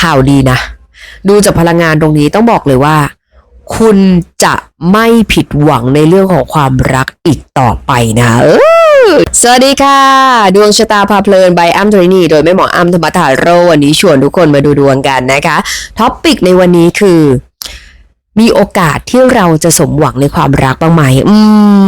ข่าวดีนะ ดูจากพลังงานตรงนี้ต้องบอกเลยว่า คุณจะไม่ผิดหวังในเรื่องของความรักอีกต่อไปนะเออสวัสดีค่ะ ดวงชะตาพาเพลินใบอัมทรินีโดยแม่หมออัมธรรมธาโรวันนี้ชวนทุกคนมาดูดวงกันนะคะ ท็อปปิกในวันนี้คือ มีโอกาสที่เราจะสมหวังในความรักบ้างไหมอื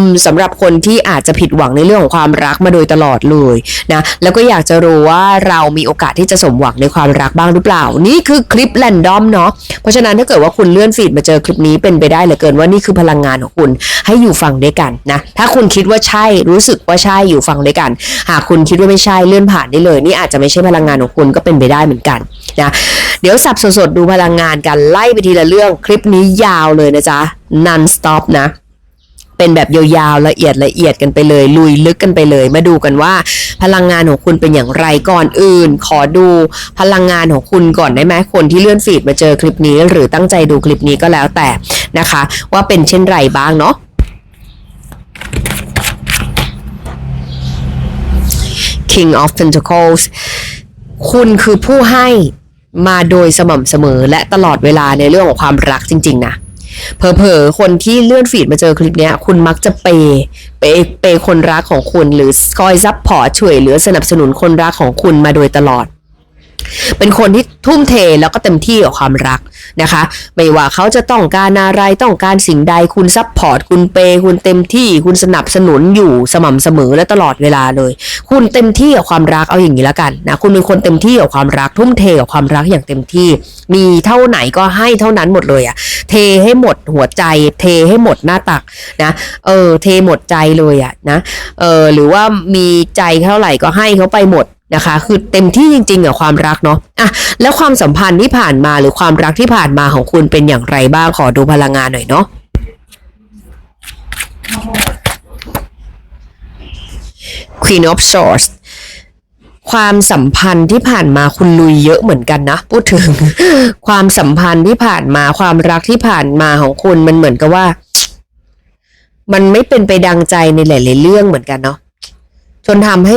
มสำหรับคนที่อาจจะผิดหวังในเรื่องของความรักมาโดยตลอดเลยนะแล้วก็อยากจะรู้ว่าเรามีโอกาสที่จะสมหวังในความรักบ้างหรือเปล่า นี่คือคลิปแรนดอมเนาะเพราะฉะนั้นถ้าเกิดว่าคุณเลื่อนฟีดมาเจอคลิปนี้เป็นไปได้เหลือเกินว่านี่คือพลังงานของคุณให้อยู่ฟังด้วยกันนะถ้าคุณคิดว่าใช่รู้สึกว่าใช่อยู่ฟังด้วยกัน หากคุณคิดว่าไม่ใช่เลื่อนผ่านได้เลย นี่อาจจะไม่ใช่พลังงานของคุณก็เป็นไปได้เหมือนกันนะเดี๋ยวสับสดๆดูพลังงานกันไล่ไปทีละเรื่องคลิปนี้ยาวเลยนะจ๊ะ non stop นะเป็นแบบยาวๆละเอียดละเอียดกันไปเลย ลุยลึกกันไปเลย มาดูกันว่า พลังงานของคุณเป็นอย่างไรก่อนอื่น ขอดูพลังงานของคุณก่อนได้ไหมคนที่เลื่อนฟีดมาเจอคลิปนี้ หรือตั้งใจดูคลิปนี้ก็แล้วแต่นะคะ ว่าเป็นเช่นไรบ้างเนาะ King of Pentacles คุณคือผู้ให้ มาโดยสม่ำเสมอและตลอดเวลาในเรื่องของความรักจริง ๆ นะเผลอๆคนที่เลื่อนฟีดมาเจอคลิปนี้คุณมักจะเปย์เปเปย์คนรักของคุณ หรือคอยซับพอร์ตช่วยเหลือสนับสนุนคนรักของคุณมาโดยตลอด เป็นคนที่ทุ่มเทแล้วก็เต็มที่กับความรักนะคะ ไม่ว่าเขาจะต้องการอะไรต้องการสิ่งใดคุณซับพอร์ตคุณเปย์คุณเต็มที่คุณสนับสนุนอยู่สม่ำเสมอและตลอดเวลาเลย คุณเต็มที่กับความรักเอาอย่างนี้แล้วกันนะคุณเป็นคนเต็มที่กับความรัก ทุ่มเทกับความรักอย่างเต็มที่ มีเท่าไหนก็ให้เท่านั้นหมดเลยอะเทให้หมดหัวใจ เทให้หมดหน้าตักนะเออเทหมดใจเลยอะนะเออหรือว่ามีใจเท่าไหร่ก็ให้เขาไปหมด นะคะ คือเต็มที่จริงๆกับความรักเนาะอะแล้วความสัมพันธ์ที่ผ่านมาหรือความรักที่ผ่านมาของคุณเป็นอย่างไรบ้างขอดูพลังงานหน่อยเนาะ Queen of Swords ความสัมพันธ์ที่ผ่านมาคุณลุยเยอะเหมือนกันนะ พูดถึง ความสัมพันธ์ที่ผ่านมาความรักที่ผ่านมาของคุณมันเหมือนกับว่า มันไม่เป็นไปดังใจในหลาย ๆ เรื่องเหมือนกันเนาะจนทำให้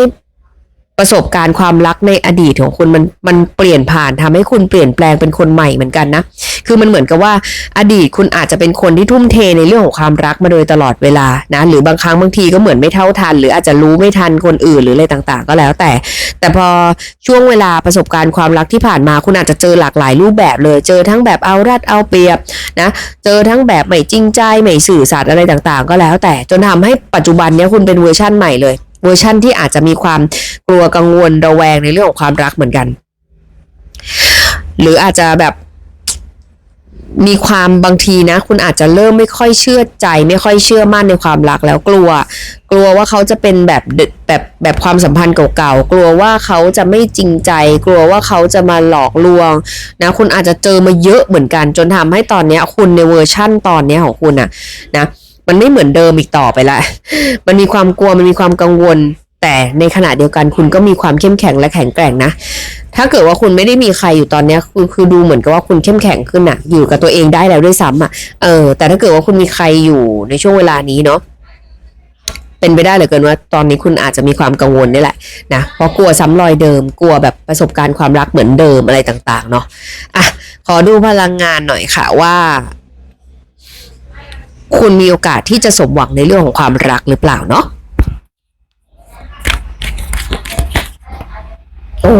ประสบการณ์ความรักในอดีตของคุณมันมันเปลี่ยนผ่านทำให้คุณเปลี่ยนแปลงเป็นคนใหม่เหมือนกันนะ คือมันเหมือนกับว่าอดีตคุณอาจจะเป็นคนที่ทุ่มเทในเรื่องของความรักมาโดยตลอดเวลานะ หรือบางครั้งบางทีก็เหมือนไม่เท่าทัน หรืออาจจะรู้ไม่ทันคนอื่นหรืออะไรต่างๆ ก็แล้วแต่ แต่พอช่วงเวลาประสบการณ์ความรักที่ผ่านมาคุณอาจจะเจอหลากหลายรูปแบบเลย เจอทั้งแบบเอารัดเอาเปรียบนะ เจอทั้งแบบไม่จริงใจไม่สื่อสารอะไรต่างๆ ก็แล้วแต่จนทำให้ปัจจุบันเนี้ยคุณเป็นเวอร์ชั่นใหม่เลย เวอร์ชั่นที่อาจจะมีความกลัวกังวลระแวงในเรื่องของความรักเหมือนกัน หรืออาจจะแบบมีความบางทีนะ คุณอาจจะเริ่มไม่ค่อยเชื่อใจ ไม่ค่อยเชื่อมั่นในความรักแล้วกลัว กลัวว่าเขาจะเป็นแบบแบบแบบความสัมพันธ์เก่าๆกลัวว่าเขาจะไม่จริงใจ กลัวว่าเขาจะมาหลอกลวง นะ คุณอาจจะเจอมาเยอะเหมือนกัน จนทำให้ตอนเนี้ย คุณในเวอร์ชั่นตอนเนี้ยของคุณอะนะ มันไม่เหมือนเดิมอีกต่อไปละ มันมีความกลัวมันมีความกังวล แต่ในขณะเดียวกันคุณก็มีความเข้มแข็งและแข็งแกร่งนะ ถ้าเกิดว่าคุณไม่ได้มีใครอยู่ตอนเนี้ยคือคือดูเหมือนกับว่าคุณเข้มแข็งขึ้นอะอยู่กับตัวเองได้แล้วด้วยซ้ำอะเออ แต่ถ้าเกิดว่าคุณมีใครอยู่ในช่วงเวลานี้เนาะเป็นไปได้เหลือเกินว่าตอนนี้คุณอาจจะมีความกังวลนี่แหละนะเพราะกลัวซ้ำรอยเดิม กลัวแบบประสบการณ์ความรักเหมือนเดิมอะไรต่าง ๆ เนาะอะขอดูพลังงานหน่อยค่ะว่า คุณมีโอกาสที่จะสมหวังในเรื่องของความรักหรือเปล่าเนาะโอ้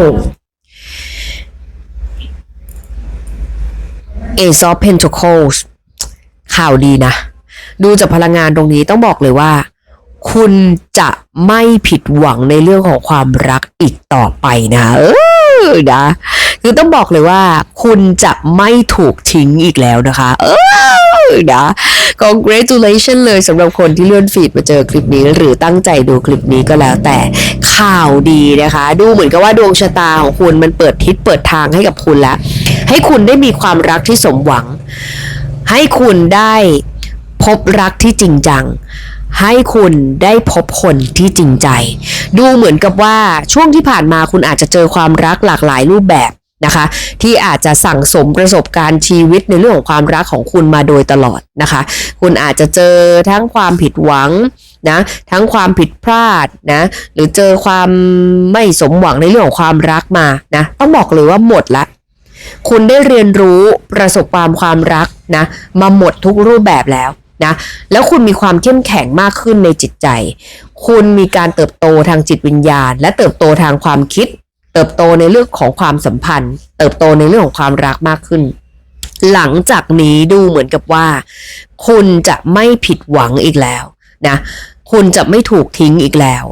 Ace of Pentacles ข่าวดีนะ ดูจากพลังงานตรงนี้ต้องบอกเลยว่า คุณจะไม่ผิดหวังในเรื่องของความรักอีกต่อไปนะ เออนะ คือต้องบอกเลยว่า คุณจะไม่ถูกทิ้งอีกแล้วนะคะ เออนะ congratulation เลยสำหรับคนที่เลื่อนฟีดมาเจอคลิปนี้ หรือตั้งใจดูคลิปนี้ก็แล้วแต่ข่าวดีนะคะ ดูเหมือนกับว่าดวงชะตาของคุณมันเปิดทิศเปิดทางให้กับคุณแล้ว ให้คุณได้มีความรักที่สมหวัง ให้คุณได้พบรักที่จริงจังให้คุณได้พบคนที่จริงใจ ดูเหมือนกับว่าช่วงที่ผ่านมาคุณอาจจะเจอความรักหลากหลายรูปแบบ นะคะ ที่อาจจะสั่งสมประสบการณ์ชีวิตในเรื่องของความรักของคุณมาโดยตลอดนะคะ คุณอาจจะเจอทั้งความผิดหวังนะทั้งความผิดพลาดนะหรือเจอความไม่สมหวังในเรื่องของความรักมานะต้องบอกเลยว่าหมดละคุณได้เรียนรู้ประสบความความรักนะมาหมดทุกรูปแบบแล้วนะแล้วคุณมีความเข้มแข็งมากขึ้นในจิตใจ คุณมีการเติบโตทางจิตวิญญาณ และเติบโตทางความคิด เติบโตในเรื่องของความสัมพันธ์ เติบโตในเรื่องของความรักมากขึ้น หลังจากนี้ดูเหมือนกับว่า คุณจะไม่ผิดหวังอีกแล้วนะคุณจะไม่ถูกทิ้งอีกแล้ว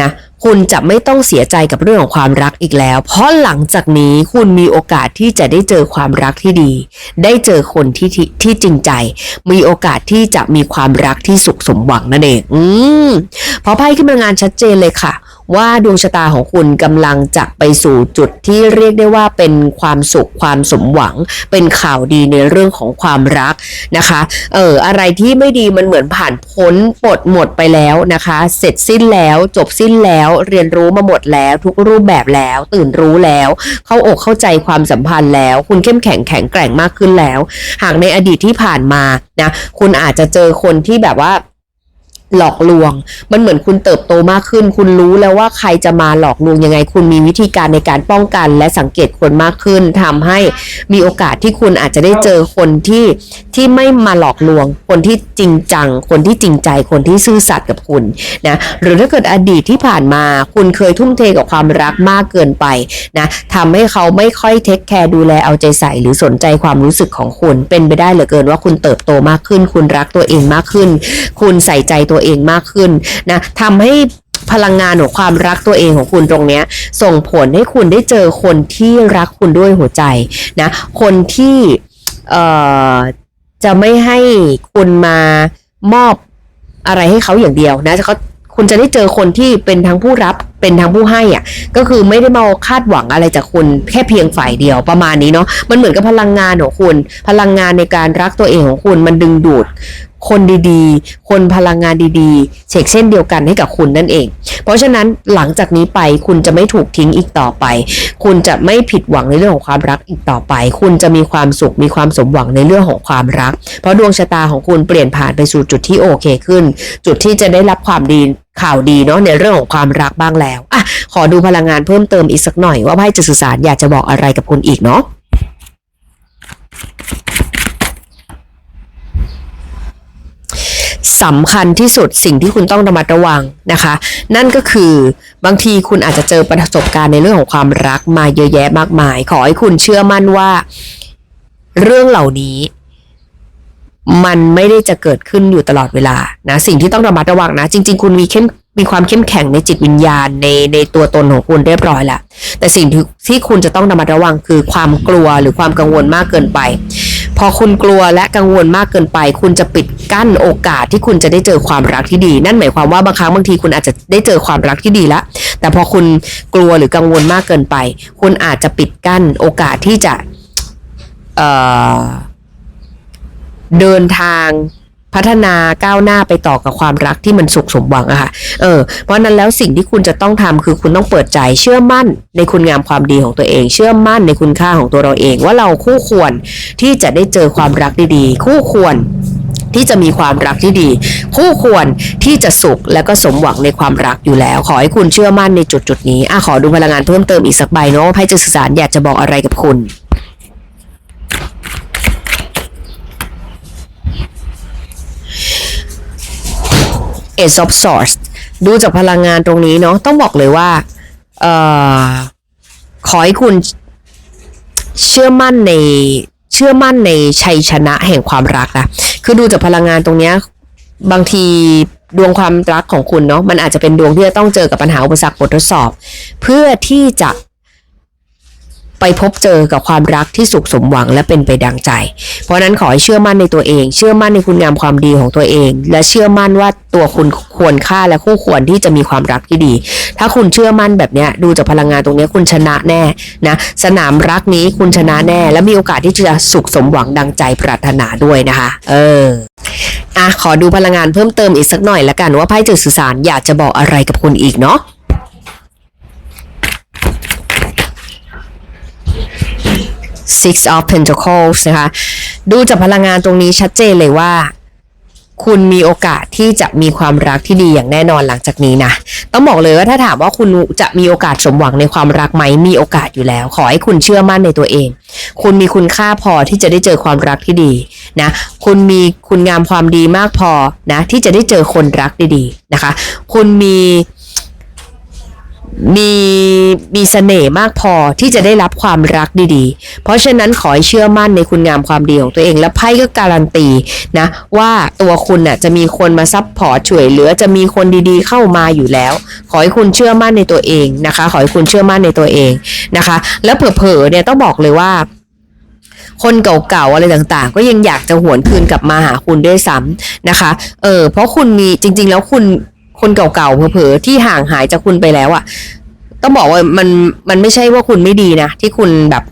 นะคุณจะไม่ต้องเสียใจกับเรื่องของความรักอีกแล้ว เพราะหลังจากนี้คุณมีโอกาสที่จะได้เจอความรักที่ดี ได้เจอคนที่ที่ที่จริงใจ มีโอกาสที่จะมีความรักที่สุขสมหวังนั่นเอง อืมพราะไพ่ขึ้นมางานชัดเจนเลยค่ะ ว่าดวงชะตาของคุณกำลังจะไปสู่จุดที่เรียกได้ว่าเป็นความสุขความสมหวัง เป็นข่าวดีในเรื่องของความรักนะคะ เอออะไรที่ไม่ดีมันเหมือนผ่านพ้นปลดหมดไปแล้วนะคะ เสร็จสิ้นแล้วจบสิ้นแล้วเรียนรู้มาหมดแล้ว ทุกรูปแบบแล้ว ตื่นรู้แล้ว เข้าอกเข้าใจความสัมพันธ์แล้ว คุณเข้มแข็งแข็งแกร่งมากขึ้นแล้ว หากในอดีตที่ผ่านมานะคุณอาจจะเจอคนที่แบบว่า หลอกลวง มันเหมือนคุณเติบโตมากขึ้น คุณรู้แล้วว่าใครจะมาหลอกลวงยังไง คุณมีวิธีการในการป้องกัน และสังเกตคนมากขึ้นทำให้มีโอกาสที่คุณอาจจะได้เจอคนที่ที่ไม่มาหลอกลวง คนที่จริงจัง คนที่จริงใจ คนที่ซื่อสัตย์กับคุณนะ หรือถ้าเกิดอดีตที่ผ่านมา คุณเคยทุ่มเทกับความรักมากเกินไปนะทำให้เขาไม่ค่อยเทคแคร์ดูแลเอาใจใส่หรือสนใจความรู้สึกของคุณ เป็นไปได้เหลือเกินว่าคุณเติบโตมากขึ้น คุณรักตัวเองมากขึ้น คุณใส่ใจตัวเองมากขึ้นนะทำให้พลังงานของความรักตัวเองของคุณตรงเนี้ย ส่งผลให้คุณได้เจอคนที่รักคุณด้วยหัวใจนะ คนที่เอ่อจะไม่ให้คุณมามอบอะไรให้เขาอย่างเดียวนะเขาคุณจะได้เจอคนที่เป็นทั้งผู้รับเป็นทั้งผู้ให้อะ ก็คือไม่ได้มาคาดหวังอะไรจากคุณแค่เพียงฝ่ายเดียวประมาณนี้เนาะมันเหมือนกับพลังงานของคุณ พลังงานในการรักตัวเองของคุณมันดึงดูด คนดีๆ คนพลังงานดีๆเฉกเส้นเดียวกันให้กับคุณนั่นเอง เพราะฉะนั้นหลังจากนี้ไปคุณจะไม่ถูกทิ้งอีกต่อไป คุณจะไม่ผิดหวังในเรื่องของความรักอีกต่อไป คุณจะมีความสุขมีความสมหวังในเรื่องของความรัก เพราะดวงชะตาของคุณเปลี่ยนผ่านไปสู่จุดที่โอเคขึ้น จุดที่จะได้รับความดีข่าวดีเนาะในเรื่องของความรักบ้างแล้วอะขอดูพลังงานเพิ่มเติมอีกสักหน่อยว่าไพ่จะสื่อสารอยากจะบอกอะไรกับคุณอีกเนาะ สำคัญที่สุดสิ่งที่คุณต้องระมัดระวังนะคะ นั่นก็คือบางทีคุณอาจจะเจอประสบการณ์ในเรื่องของความรักมาเยอะแยะมากมาย ขอให้คุณเชื่อมั่นว่า เรื่องเหล่านี้ มันไม่ได้จะเกิดขึ้นอยู่ตลอดเวลานะสิ่งที่ต้องระมัดระวังนะ จริง ๆ คุณมีเข้มมีความเข้มแข็งในจิตวิญญาณในในตัวตนของคุณเรียบร้อยแล้วแต่สิ่งที่ที่คุณจะต้องระมัดระวังคือความกลัวหรือความกังวลมากเกินไป พอคุณกลัวและกังวลมากเกินไป คุณจะปิดกั้นโอกาสที่คุณจะได้เจอความรักที่ดี นั่นหมายความว่าบางครั้งบางทีคุณอาจจะได้เจอความรักที่ดีแล้วแต่พอคุณกลัวหรือกังวลมากเกินไป คุณอาจจะปิดกั้นโอกาสที่จะเเดินทาง พัฒนาก้าวหน้าไปต่อกับความรักที่มันสุขสมหวังอะค่ะ เออ เพราะนั้นแล้วสิ่งที่คุณจะต้องทำคือคุณต้องเปิดใจเชื่อมั่นในคุณงามความดีของตัวเอง เชื่อมั่นในคุณค่าของตัวเราเอง ว่าเราคู่ควรที่จะได้เจอความรักดีๆ คู่ควรที่จะมีความรักที่ดี คู่ควรที่จะสุขและก็สมหวังในความรักอยู่แล้ว ขอให้คุณเชื่อมั่นในจุดจุดนี้อะขอดูพลังงานเพิ่มเติมอีกสักใบเนาะไพ่จะสื่อสารอยากจะบอกอะไรกับคุณ Ace of Swords ดูจากพลังงานตรงนี้เนาะต้องบอกเลยว่าเอ่อขอให้คุณเชื่อมั่นในเชื่อมั่นในชัยชนะแห่งความรักนะคือดูจากพลังงานตรงเนี้ยบางทีดวงความรักของคุณเนาะมันอาจจะเป็นดวงที่จะต้องเจอกับปัญหาอุปสรรคบททดสอบ เพื่อที่จะ ไปพบเจอกับความรักที่สุขสมหวังและเป็นไปดังใจ เพราะนั้นขอให้เชื่อมั่นในตัวเอง เชื่อมั่นในคุณงามความดีของตัวเอง และเชื่อมั่นว่าตัวคุณควรค่าและคู่ควรที่จะมีความรักที่ดี ถ้าคุณเชื่อมั่นแบบนี้ดูจากพลังงานตรงนี้คุณชนะแน่นะสนามรักนี้คุณชนะแน่ และมีโอกาสที่จะสุขสมหวังดังใจปรารถนาด้วยนะคะ เอออะขอดูพลังงานเพิ่มเติมอีกสักหน่อยละกันว่าไพ่จืดสื่อสารอยากจะบอกอะไรกับคุณอีกเนาะ Six of Pentacles นะคะ ดูจากพลังงานตรงนี้ชัดเจนเลยว่า คุณมีโอกาสที่จะมีความรักที่ดีอย่างแน่นอนหลังจากนี้นะ ต้องบอกเลยว่าถ้าถามว่าคุณจะมีโอกาสสมหวังในความรักไหม มีโอกาสอยู่แล้ว ขอให้คุณเชื่อมั่นในตัวเอง คุณมีคุณค่าพอที่จะได้เจอความรักที่ดีนะ คุณมีคุณงามความดีมากพอนะที่จะได้เจอคนรักดีๆนะคะ คุณมี มีมีเสน่ห์มากพอที่จะได้รับความรักดีๆ เพราะฉะนั้นขอให้เชื่อมั่นในคุณงามความดีของตัวเองและไพ่ก็การันตีนะว่าตัวคุณน่ะจะมีคนมาซับพอร์ตช่วยเหลือจะมีคนดีๆเข้ามาอยู่แล้ว ขอให้คุณเชื่อมั่นในตัวเองนะคะ ขอให้คุณเชื่อมั่นในตัวเองนะคะ แล้วเผลอๆเนี่ยต้องบอกเลยว่าคนเก่าๆอะไรต่างๆ ก็ยังอยากจะหวนคืนกลับมาหาคุณด้วยซ้ำนะคะ เออเพราะคุณมีจริง ๆ แล้วคุณ คนเก่าๆเผลอๆที่ห่างหายจากคุณไปแล้วอะ่ะ ต้องบอกว่ามันมันไม่ใช่ว่าคุณไม่ดีนะที่คุณแบบ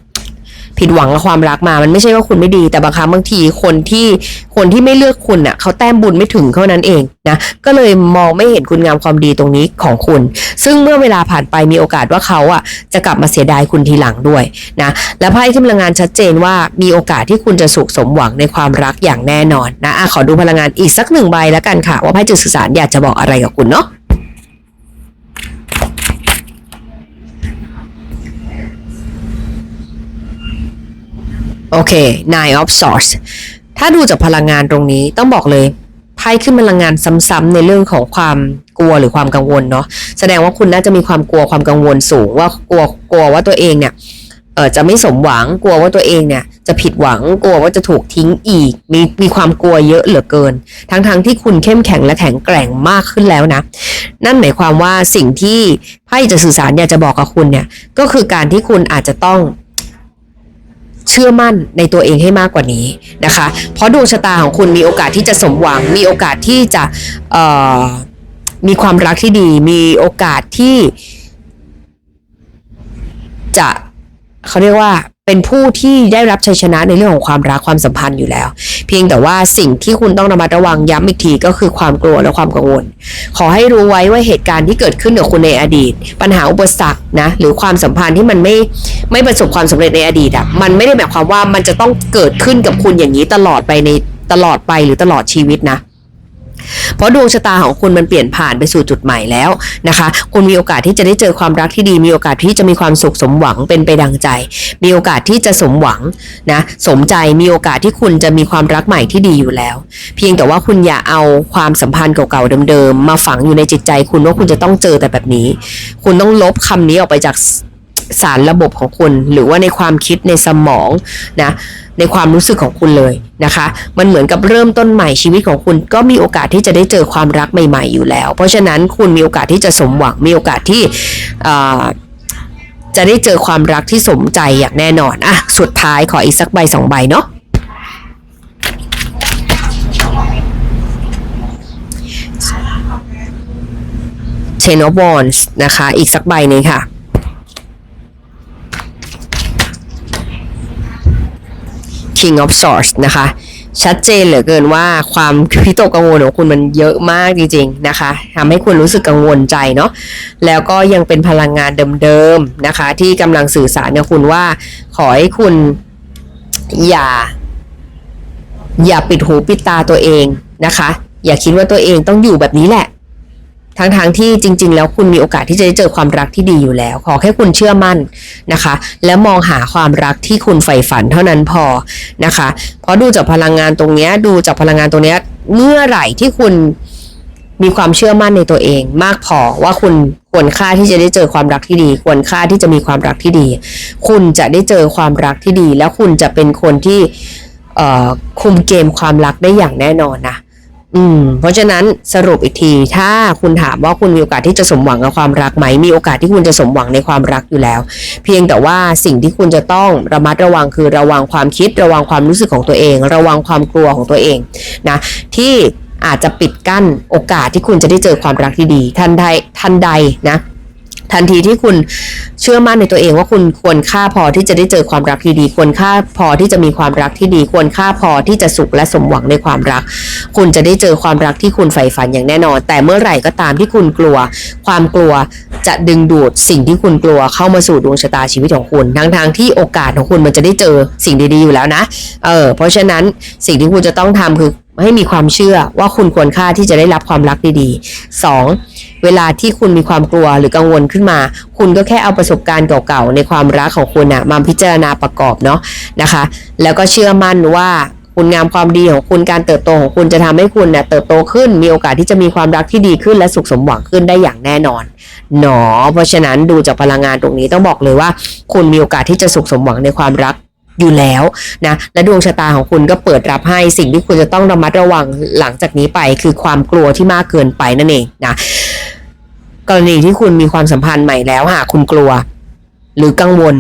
ผิดหวังกับความรักมา มันไม่ใช่ว่าคุณไม่ดี แต่บางครั้งบางทีคนที่คนที่ไม่เลือกคุณอะเขาแต้มบุญไม่ถึงเท่านั้นเองนะ ก็เลยมองไม่เห็นคุณงามความดีตรงนี้ของคุณ ซึ่งเมื่อเวลาผ่านไปมีโอกาสว่าเขาอะจะกลับมาเสียดายคุณทีหลังด้วยนะ และไพ่ที่พลังงานชัดเจนว่ามีโอกาสที่คุณจะสุขสมหวังในความรักอย่างแน่นอนนะอะขอดูพลังงานอีกสักหนึ่งใบแล้วกันค่ะ ว่าไพ่จุดสื่อสารอยากจะบอกอะไรกับคุณเนาะ โอเค nine of swords ถ้าดูจากพลังงานตรงนี้ต้องบอกเลยไพ่ขึ้นพลังงานซ้ำๆในเรื่องของความกลัวหรือความกังวลเนาะแสดงว่าคุณน่าจะมีความกลัวความกังวลสูงว่ากลัวกลัวว่าตัวเองเนี่ยเออจะไม่สมหวังกลัวว่าตัวเองเนี่ย จะผิดหวังกลัวว่าจะถูกทิ้งอีก มีมีความกลัวเยอะเหลือเกิน ทั้งๆทที่คุณเข้มแข็งและแข็งแกร่งมากขึ้นแล้วนะ นั่นหมายความว่าสิ่งที่ไพ่จะสื่อสารอยากจะบอกกับคุณเนี่ยก็คือการที่คุณอาจจะต้อง เชื่อมั่นในตัวเองให้มากกว่านี้นะคะ เพราะดวงชะตาของคุณมีโอกาสที่จะสมหวัง มีโอกาสที่จะมีความรักที่ดี มีโอกาสที่ จะเขาเรียกว่าเป็นผู้ที่ได้รับชัยชนะในเรื่องของความรักความสัมพันธ์อยู่แล้ว เพียงแต่ว่าสิ่งที่คุณต้องระมัดระวังย้ำอีกทีก็คือความกลัวและความกังวล ขอให้รู้ไว้ว่าเหตุการณ์ที่เกิดขึ้นกับคุณในอดีต ปัญหาอุปสรรคนะหรือความสัมพันธ์ที่มันไม่ไม่ประสบความสำเร็จในอดีตอะมันไม่ได้หมายความว่ามันจะต้องเกิดขึ้นกับคุณอย่างนี้ตลอดไปในตลอดไปหรือตลอดชีวิตนะ เพราะดวงชะตาของคุณมันเปลี่ยนผ่านไปสู่จุดใหม่แล้วนะคะ คุณมีโอกาสที่จะได้เจอความรักที่ดี มีโอกาสที่จะมีความสุขสมหวังเป็นไปดังใจ มีโอกาสที่จะสมหวังนะสมใจมีโอกาสที่คุณจะมีความรักใหม่ที่ดีอยู่แล้ว เพียงแต่ว่าคุณอย่าเอาความสัมพันธ์เก่าๆเดิมๆมาฝังอยู่ในจิตใจ คุณว่าคุณจะต้องเจอแต่แบบนี้ คุณต้องลบคำนี้ออกไปจาก สารระบบของคุณ หรือว่าในความคิดในสมองนะในความรู้สึกของคุณเลยนะคะ มันเหมือนกับเริ่มต้นใหม่ชีวิตของคุณ ก็มีโอกาสที่จะได้เจอความรักใหม่ ๆ อยู่แล้ว เพราะฉะนั้นคุณมีโอกาสที่จะสมหวังมีโอกาสที่จะได้เจอความรักที่สมใจอย่างแน่นอนอะสุดท้ายขออีกสักใบสองใบเนาะ Ten of Wands นะคะ อีกสักใบหนึงค่ะ King of Swords นะคะ ชัดเจนเหลือเกินว่าความพิตกกังวลของคุณมันเยอะมากจริงๆนะคะทำให้คุณรู้สึกกังวลใจเนาะแล้วก็ยังเป็นพลังงานเดิมๆนะคะ ที่กำลังสื่อสารกับคุณว่า ขอให้คุณอย่า อย่าปิดหูปิดตาตัวเองนะคะ อย่าคิดว่าตัวเองต้องอยู่แบบนี้แหละ ทั้งทางๆที่จริง ๆ แล้วคุณมีโอกาสที่จะได้เจอความรักที่ดีอยู่แล้ว ขอแค่คุณเชื่อมั่นนะคะ และมองหาความรักที่คุณใฝ่ฝันเท่านั้นพอนะคะ เพราะดูจากพลังงานตรงนี้ดูจากพลังงานตรงนี้เมื่อไหร่ที่คุณมีความเชื่อมั่นในตัวเองมากพอว่าคุณควรค่าที่จะได้เจอความรักที่ดี ควรค่าที่จะมีความรักที่ดี คุณจะได้เจอความรักที่ดี แล้วคุณจะเป็นคนที่คุมเกมความรักได้อย่างแน่นอนนะ อืม เพราะฉะนั้นสรุปอีกที ถ้าคุณถามว่าคุณมีโอกาสที่จะสมหวังกับความรักไหม มีโอกาสที่คุณจะสมหวังในความรักอยู่แล้ว เพียงแต่ว่าสิ่งที่คุณจะต้องระมัดระวังคือระวังความคิด ระวังความรู้สึกของตัวเอง ระวังความกลัวของตัวเองนะที่อาจจะปิดกั้นโอกาสที่คุณจะได้เจอความรักที่ดีทันใดทันใดนะ ทันทีที่คุณเชื่อมั่นในตัวเองว่าคุณควรค่าพอที่จะได้เจอความรักที่ดี ควรค่าพอที่จะมีความรักที่ดี ควรค่าพอที่จะสุขและสมหวังในความรัก คุณจะได้เจอความรักที่คุณใฝ่ฝันอย่างแน่นอน แต่เมื่อไหร่ก็ตามที่คุณกลัว ความกลัวจะดึงดูดสิ่งที่คุณกลัวเข้ามาสู่ดวงชะตาชีวิตของคุณ ทั้งทางๆที่โอกาสของคุณมันจะได้เจอสิ่งดีๆอยู่แล้วนะ เออ เพราะฉะนั้นสิ่งที่คุณจะต้องทำคือให้มีความเชื่อว่าคุณควรค่าที่จะได้รับความรักดีๆ 2. เวลาที่คุณมีความกลัวหรือกังวลขึ้นมา คุณก็แค่เอาประสบการณ์เก่าๆ ในความรักของคุณนะมาพิจารณาประกอบเนาะนะคะ แล้วก็เชื่อมั่นว่าคุณงามความดีของคุณการเติบโตของคุณจะทำให้คุณเนี่ยเติบโตขึ้น มีโอกาสที่จะมีความรักที่ดีขึ้นและสุขสมหวังขึ้นได้อย่างแน่นอนหนอ เพราะฉะนั้นดูจากพลังงานตรงนี้ต้องบอกเลยว่า คุณมีโอกาสที่จะสุขสมหวังในความรักอยู่แล้วนะและดวงชะตาของคุณก็เปิดรับให้สิ่งที่คุณจะต้องระมัดระวังหลังจากนี้ไป คือความกลัวที่มากเกินไปนั่นเองนะ กรณีที่คุณมีความสัมพันธ์ใหม่แล้วหากคุณกลัว หรือกังวล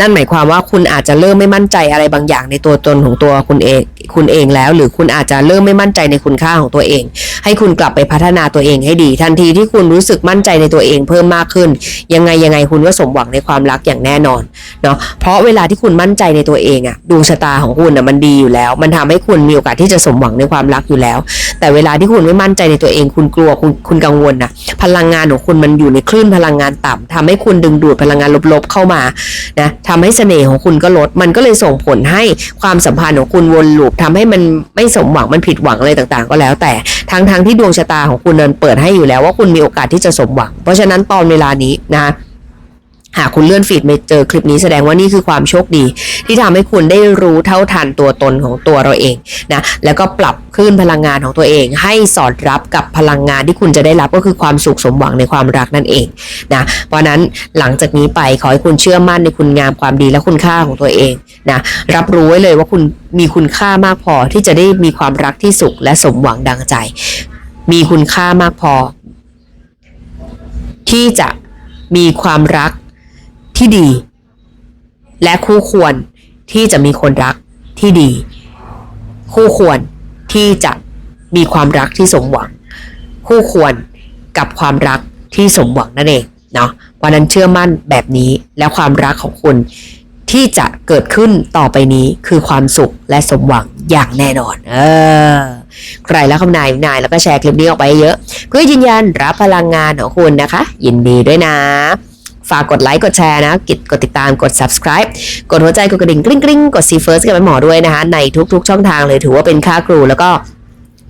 นั่นหมายความว่าคุณอาจจะเริ่มไม่มั่นใจอะไรบางอย่างในตัวตนของตัวคุณเอง คุณเองแล้ว หรือคุณอาจจะเริ่มไม่มั่นใจในคุณค่าของตัวเอง ให้คุณกลับไปพัฒนาตัวเองให้ดี ทันทีที่คุณรู้สึกมั่นใจในตัวเองเพิ่มมากขึ้น ยังไงยังไงคุณก็สมหวังในความรักอย่างแน่นอนเนาะเพราะเวลาที่คุณมั่นใจในตัวเองอะดวงชะตาของคุณอะมันดีอยู่แล้ว มันทำให้คุณมีโอกาสที่จะสมหวังในความรักอยู่แล้ว แต่เวลาที่คุณไม่มั่นใจในตัวเอง คุณกลัวคุณคุณกังวลนะพลังงานของคุณมันอยู่ในคลื่นพลังงานต่ำทำให้คุณดึงดูดพลังงานลบๆเข้ามานะทำให้เสน่ห์ของคุณก็ลดมันก็เลยส่งผลให้ความสัมพันธ์ของคุณวนลูปทำให้มันไม่สมหวังมันผิดหวังอะไรต่างๆ ก็แล้วแต่ทั้งทงๆที่ดวงชะตาของคุณนั้นเปิดให้อยู่แล้วว่าคุณมีโอกาสที่จะสมหวัง เพราะฉะนั้นตอนเวลานี้นะ หากคุณเลื่อนฟีดไปเจอคลิปนี้แสดงว่านี่คือความโชคดี ที่ทำให้คุณได้รู้เท่าทันตัวตนของตัวเราเองนะแล้วก็ปรับคลื่นพลังงานของตัวเอง ให้สอดรับกับพลังงานที่คุณจะได้รับก็คือความสุขสมหวังในความรักนั่นเองนะเพราะนั้นหลังจากนี้ไปขอให้คุณเชื่อมั่นในคุณงามความดีและคุณค่าของตัวเองนะรับรู้ไว้เลยว่าคุณมีคุณค่ามากพอที่จะได้มีความรักที่สุขและสมหวังดังใจ มีคุณค่ามากพอ ที่จะมีความรัก ที่ดี และคู่ควรที่จะมีคนรักที่ดี คู่ควรที่จะมีความรักที่สมหวัง คู่ควรกับความรักที่สมหวังนั่นเองเนาะวันนั้นเชื่อมั่นแบบนี้และความรักของคุณที่จะเกิดขึ้นต่อไปนี้คือความสุขและสมหวังอย่างแน่นอน เออ ใครแล้วคำนายนายแล้วก็แชร์คลิปนี้ออกไปเยอะ เพื่อยืนยันรับพลังงานของคุณนะคะ ยินดีด้วยนะ ฝากกดไลค์กดแชร์นะกดกดติดตามกด subscribe กดหัวใจกดกระดิ่งกริ๊งกริ๊งกด see first กับแม่หมอด้วยนะคะ ในทุกๆ ช่องทางเลยถือว่าเป็นค่าครูแล้วก็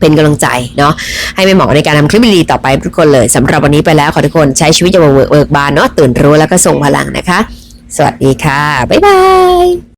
เป็นกำลังใจเนาะให้แม่หมอในการทำคลิปดีๆต่อไปทุกคนเลยสำหรับวันนี้ไปแล้วขอทุกคนใช้ชีวิตอย่างเบิกบานเนาะตื่นรู้แล้วก็ส่งพลังนะคะ สวัสดีค่ะ บ๊ายบาย